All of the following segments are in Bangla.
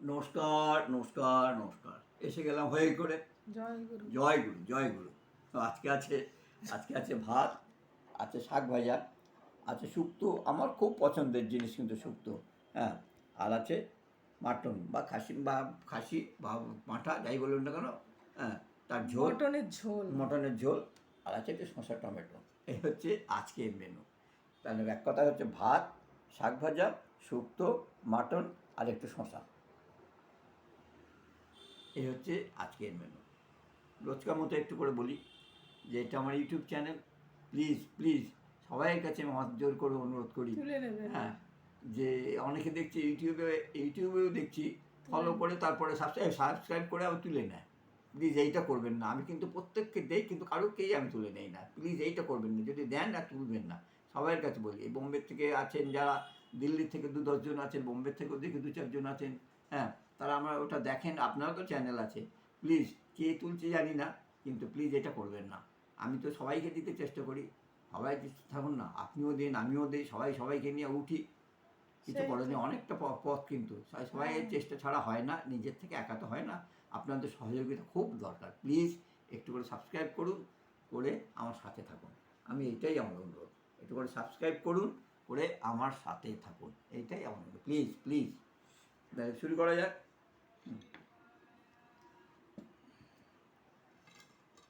নমস্কার নমস্কার নমস্কার। এসে গেলাম হয়ে করে। জয় গুরু। জয় গুরু জয় গুরু। তো আজকে আছে আজকে আছে ভাত আছে শাক ভাজা আছে শুক্তো। আমার খুব পছন্দের জিনিস কিন্তু শুক্তো হ্যাঁ। আর আছে মাটন বা খাসি বা খাসি বা মাঠা যাই বলুন না কেন হ্যাঁ তার ঝোল। মটনের ঝোল। মটনের ঝোল। আর আছে একটু শসা টমেটো। এই হচ্ছে আজকের মেনু তাহলে এক কথা হচ্ছে ভাত শাক ভাজা শুক্তো মাটন আর একটু শসা। এই হচ্ছে আজকের মেনু রোজকার মতো একটু করে বলি যে এটা আমার ইউটিউব চ্যানেল। প্লিজ প্লিজ সবাইয়ের কাছে আমি হাত জোর করে অনুরোধ করি। হ্যাঁ যে অনেকে দেখছি ইউটিউবে ইউটিউবেও দেখছি ফলো করে তারপরে সাবস্ক্রাইব সাবস্ক্রাইব করে আবার তুলে নেয়। প্লিজ এইটা করবেন না। আমি কিন্তু প্রত্যেককে দেই কিন্তু কারোকেই আমি তুলে নেই না। প্লিজ এইটা করবেন না। যদি দেন আর তুলবেন না। সবাইয়ের কাছে বলি এই বোম্বে থেকে আছেন যারা দিল্লি থেকে দু দশজন আছেন বোম্বে থেকেও দেখি দু চারজন আছেন। হ্যাঁ তারা আমার ওটা দেখেন আপনারও তো চ্যানেল আছে। প্লিজ কে তুলছে জানি না কিন্তু প্লিজ এটা করবেন না। আমি তো সবাইকে দিতে চেষ্টা করি। সবাই থাকুন না আপনিও দিন আমিও দিই সবাই সবাইকে নিয়ে উঠি। কিছু করেনি অনেকটা পথ কিন্তু। সবাই- এর চেষ্টা ছাড়া হয় না নিজের থেকে একা তো হয় না। আপনাদের সহযোগিতা খুব দরকার। প্লিজ একটু করে সাবস্ক্রাইব করুন করে আমার সাথে থাকুন। আমি এটাই আমার অনুরোধ। একটু করে সাবস্ক্রাইব করুন করে আমার সাথে থাকুন। এইটাই আমার অনুরোধ। প্লিজ প্লিজ শুরু করা যাক।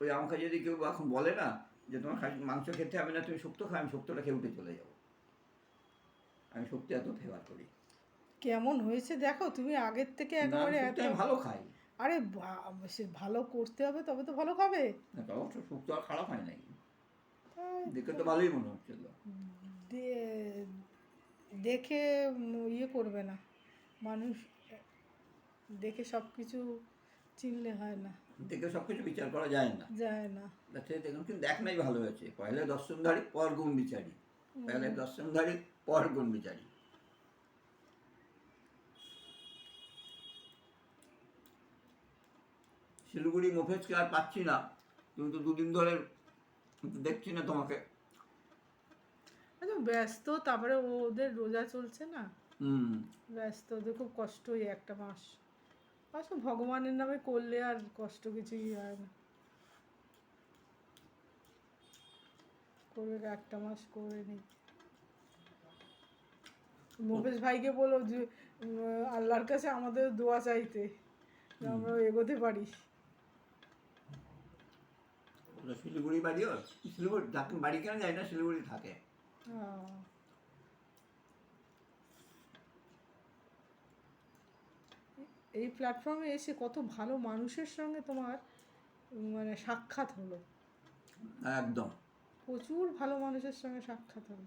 ওই আমাকে যদি কেউ এখন বলে না যে তোমার মাংস খেতে হবে না তুমি শুক্তো খাও আমি শুক্তোটা খেয়ে উঠে চলে যাব। আমি শুক্তো এত ফেভার করি। কেমন হয়েছে দেখো তুমি আগের থেকে একেবারে এত ভালো খাই। আরে সে ভালো করতে হবে তবে তো ভালো খাবে। না তো শুক্তো আর খারাপ হয় নাই। দেখে তো ভালোই মনে হচ্ছিল দেখে ইয়ে করবে না। মানুষ দেখে সব কিছু চিনলে হয় না। দেখে সব কিছু বিচার করা যায় না। যায় না। দেখে দেখুন কিন্তু দেখ নাই ভালো হয়েছে। পয়লা দর্শনধারী পর গুণ বিচারী। পয়লা দর্শনধারী পর গুণ বিচারী। শিলিগুড়ি মুফেজকে আর পাচ্ছি না তুমি তো দুদিন ধরে দেখছি না তোমাকে। আচ্ছা ব্যস্ত তারপরে ওদের রোজা চলছে না? হুম। ব্যস্ত ওদের খুব কষ্ট এই একটা মাস। আসলে ভগবানের নামে করলে আর কষ্ট কিছুই হয় না। করবে একটা মাস করে নি মুকেশ ভাইকে বলো যে আল্লাহর কাছে আমাদের দোয়া চাইতে আমরা এগোতে পারি। শিলিগুড়ি বাড়িও শিলিগুড়ি বাড়ি কেন যায় না শিলিগুড়ি থাকে। আহ, এই প্ল্যাটফর্মে এসে কত ভালো মানুষের সঙ্গে তোমার মানে সাক্ষাৎ হলো। একদম। প্রচুর ভালো মানুষের সঙ্গে সাক্ষাৎ হলো।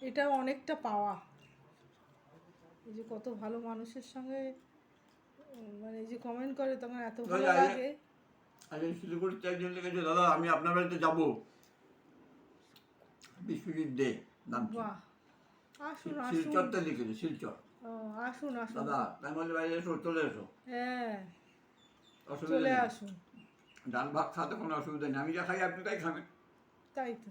এটা অনেকটা পাওয়া। এই যে কত ভালো মানুষের সঙ্গে মানে এই যে কমেন্ট করে তখন এত ভালো লাগে। আচ্ছা শিলিগুড়িতে একজন লিখেছে দাদা আমি আপনার বাড়িতে যাব। বিশ্বজিৎ দে নাম বাহ। শিলচরটা লিখেছে শিলচর। ও, আসুন আসুন। দাদা তাই বলে বাইরে এসো চলে এসো। হ্যাঁ। চলে আসুন। ডাল ভাত খাতে কোনো অসুবিধা নেই। আমি যা খাই আপনি তাই খাবেন। তাই তো।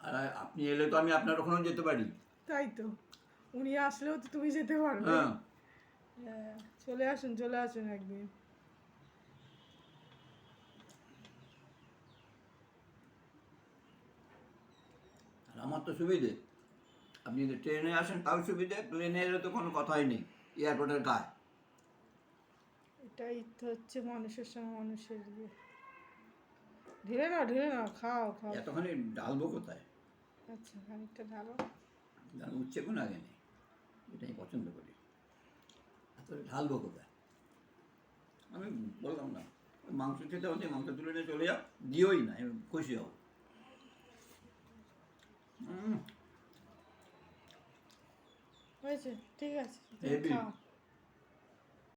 আর আপনি এলে তো আমি আপনার ওখানেও যেতে পারি। তাই তো। উনি আসলেও তো তুমি যেতে পারবে। হ্যাঁ। হ্যাঁ, চলে আসুন চলে আসুন একদিন আর আমার তো সুবিধে। আপনি যদি ট্রেনে আসেন তাও সুবিধে প্লেনে এলে তো কোনো কথাই নেই এয়ারপোর্টের গায়ে। এটাই তো হচ্ছে মানুষের সঙ্গে মানুষের ইয়ে। ঢেলে নাও ঢেলে নাও খাও খাও। এতখানি ডালবো কোথায়? আচ্ছা খানিকটা ঢালো। ডাল উচ্ছে কোনো আগে নেই এটাই পছন্দ করি। এত ঢালবো কোথায়? আমি বললাম না মাংস খেতে হচ্ছে মাংস তুলে নিয়ে চলে যাও দিওই না খুশি হব। হয়েছে ঠিক আছে. খাও